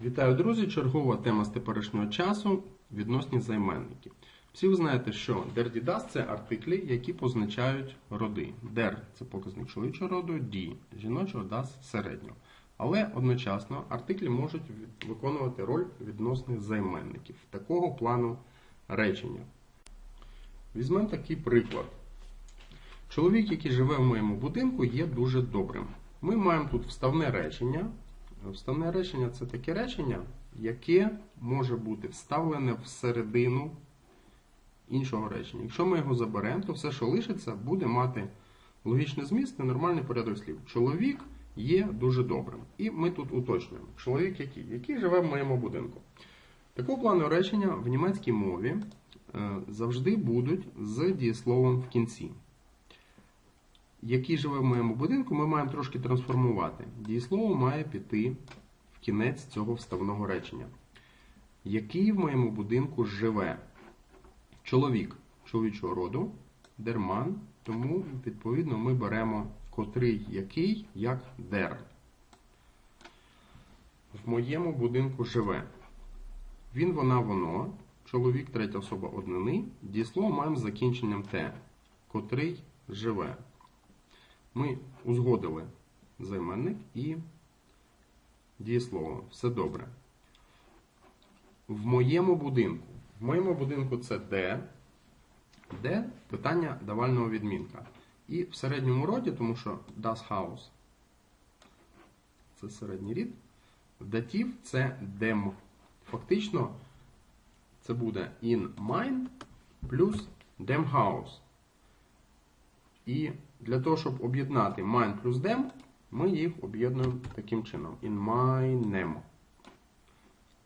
Вітаю, друзі! Чергова тема з теперішнього часу відносні займенники. Всі ви знаєте, що der die das – це артиклі, які позначають роди. Der – це показник чоловічого роду, die – жіночого, das – середнього. Але одночасно артиклі можуть виконувати роль відносних займенників такого плану речення. Візьмемо такий приклад. Чоловік, який живе в моєму будинку, є дуже добрим. Ми маємо тут вставне речення. Вставне речення це таке речення, яке може бути вставлене всередину іншого речення. Якщо ми його заберемо, то все, що лишиться, буде мати логічний зміст і нормальний порядок слів. Чоловік є дуже добрим. І ми тут уточнюємо. Чоловік який? Який живе в моєму будинку. Такого плану речення в німецькій мові е, завжди будуть з дієсловом в кінці. Який живе в моєму будинку, ми маємо трошки трансформувати. Дієслово має піти в кінець цього вставного речення. Який в моєму будинку живе? Чоловік чоловічого роду, дерман, тому, відповідно, ми беремо котрий який як дер. В моєму будинку живе. Він, вона, воно. Чоловік, третя особа однини. Дієслово маємо з закінченням те, котрий живе. Ми узгодили займенник і дієслово. Все добре. В моєму будинку. В моєму будинку це де. Де питання давального відмінка. І в середньому роді, тому що das Haus це середній рід. Датів це dem. Фактично, це буде in mine плюс dem house. І для того, щоб об'єднати mine плюс dem, ми їх об'єднуємо таким чином. In mine.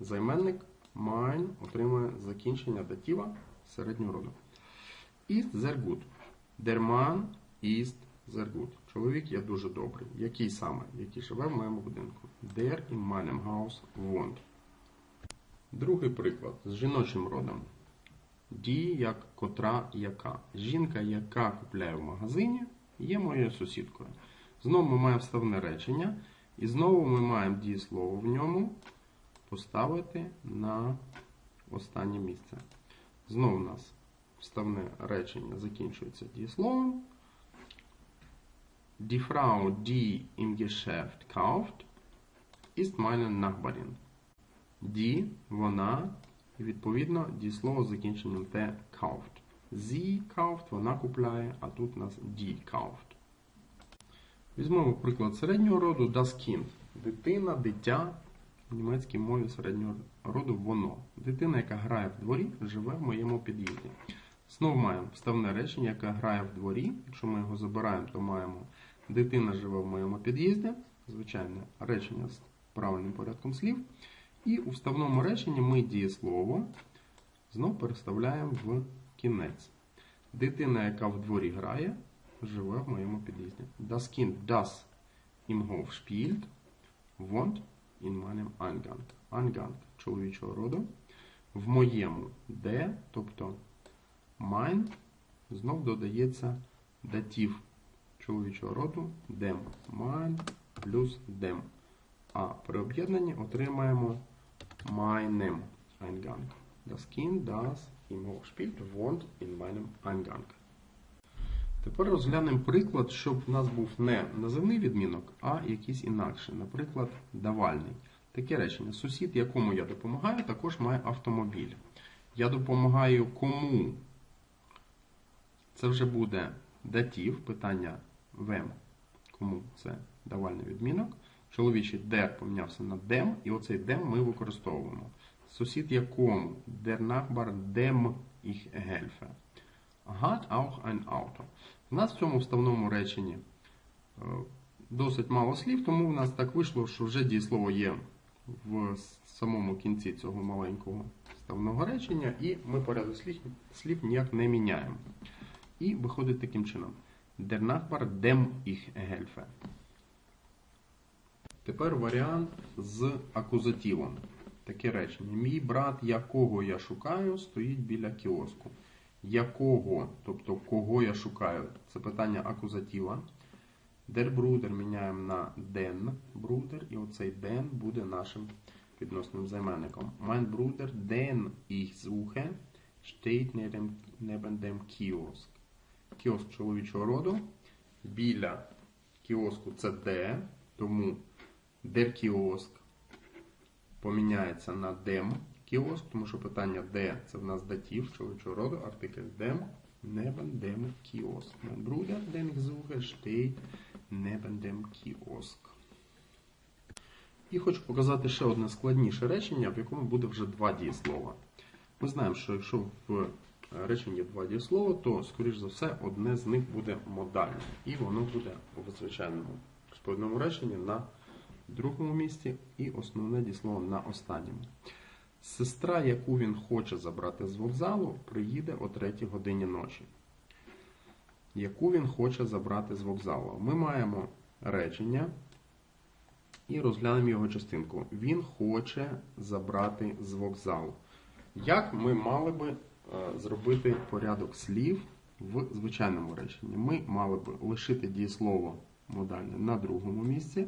Займенник mine отримує закінчення датіва середнього роду. Ist sehr gut. Der Mann ist sehr gut. Чоловік є дуже добрий. Який саме? Який живе в моєму будинку? Der in meinem Haus wohnt. Другий приклад з жіночим родом. Die, як котра яка. Жінка, яка купляє в магазині, є моєю сусідкою. Знову ми маємо вставне речення, і знову ми маємо дієслово в ньому поставити на останнє місце. Знову у нас вставне речення закінчується дієсловом. Die Frau, die im Geschäft kauft, ist meine Nachbarin. Die, вона, і відповідно дієслово з закінченням те kauft. Sie kauft, вона купляє, а тут у нас die kauft. Візьмемо приклад середнього роду das Kind. Дитина, дитя в німецькій мові середнього роду воно. Дитина, яка грає в дворі, живе в моєму під'їзді. Знову маємо вставне речення, яке грає в дворі. Якщо ми його забираємо, то маємо дитина живе в моєму під'їзді. Звичайне речення з правильним порядком слів. І у вставному реченні ми дієслово знову переставляємо в кінець. Дитина, яка в дворі грає, живе в моєму під'їзді. Das Kind, das im Hof spielt, wohnt in meinem Eingang. Eingang чоловічого роду. В моєму де, тобто mein, знов додається датів чоловічого роду dem. Mein плюс dem. А при об'єднанні отримаємо meinem Eingang. Das Kind, das im Hof spielt, wohnt in meinem Eingang. Тепер розглянемо приклад, щоб в нас був не називний відмінок, а якийсь інакший. Наприклад, давальний. Таке речення. Сусід, якому я допомагаю, також має автомобіль. Я допомагаю кому? Це вже буде датів, питання вем. Кому це давальний відмінок. Чоловічий der помінявся на dem, і оцей dem ми використовуємо. Сусід якому? Der Nachbar dem ich helfe. Hat auch ein Auto. У нас в цьому вставному реченні е, досить мало слів, тому в нас так вийшло, що вже дієслово є в самому кінці цього маленького вставного речення, і ми порядок слів, слів ніяк не міняємо. І виходить таким чином. Der Nachbar dem ich helfe. Тепер варіант з акузативом. Таке речення. Мій брат, якого я шукаю, стоїть біля кіоску. Якого, тобто кого я шукаю, це питання акузатива. Bruder міняємо на den Bruder, і оцей den буде нашим відносним займенником. Mein Bruder, den ich suche, steht neben, dem Kiosk. Кіоск чоловічого роду. Біля кіоску це де, тому der кіоск поміняється на dem кіоск, тому що питання де це в нас датів чоловічого роду, артикль dem Kiosk. Mein Bruder, den ich suche, steht neben dem Kiosk. І хочу показати ще одне складніше речення, в якому буде вже два дієслова. Ми знаємо, що якщо в е, реченні два дієслова, то, скоріш за все, одне з них буде модальне. І воно буде в звичайному розповідному реченні на другому місці і основне дієслово на останньому. Сестра, яку він хоче забрати з вокзалу, приїде о 3 годині ночі. Яку він хоче забрати з вокзалу? Ми маємо речення і розглянемо його частинку. Він хоче забрати з вокзалу. Як ми мали би е, зробити порядок слів в звичайному реченні? Ми мали би лишити дієслово модальне на другому місці,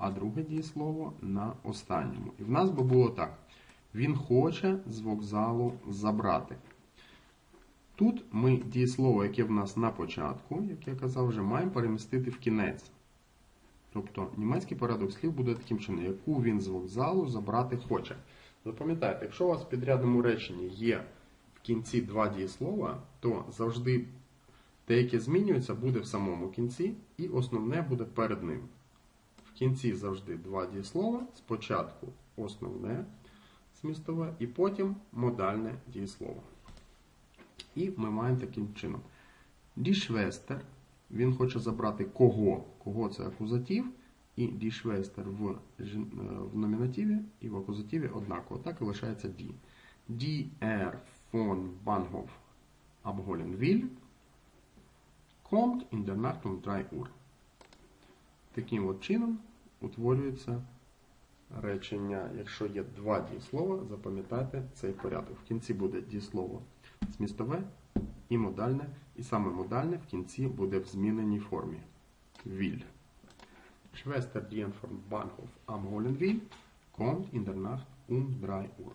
а друге дієслово на останньому. І в нас би було так. Він хоче з вокзалу забрати. Тут ми дієслово, яке в нас на початку, як я казав, вже маємо перемістити в кінець. Тобто німецький порядок слів буде таким чином, яку він з вокзалу забрати хоче. Запам'ятайте, якщо у вас в підрядному реченні є в кінці два дієслова, то завжди те, яке змінюється, буде в самому кінці, і основне буде перед ним. Кінці завжди два дієслова. Спочатку основне змістове, і потім модальне дієслово. І ми маємо таким чином. Schwester, він хоче забрати кого? Кого це акузатив, і Schwester в, е, в номінативі і в акузативі однаково. Так і лишається will, kommt in der Nacht um 3 Uhr. Таким от чином утворюється речення, якщо є два дієслова, запам'ятайте цей порядок. В кінці буде дієслово змістове і модальне, і саме модальне в кінці буде в зміненій формі. Will. Schwester, die von Bahnhof am Holen will, kommt in der Nacht um 3 Uhr.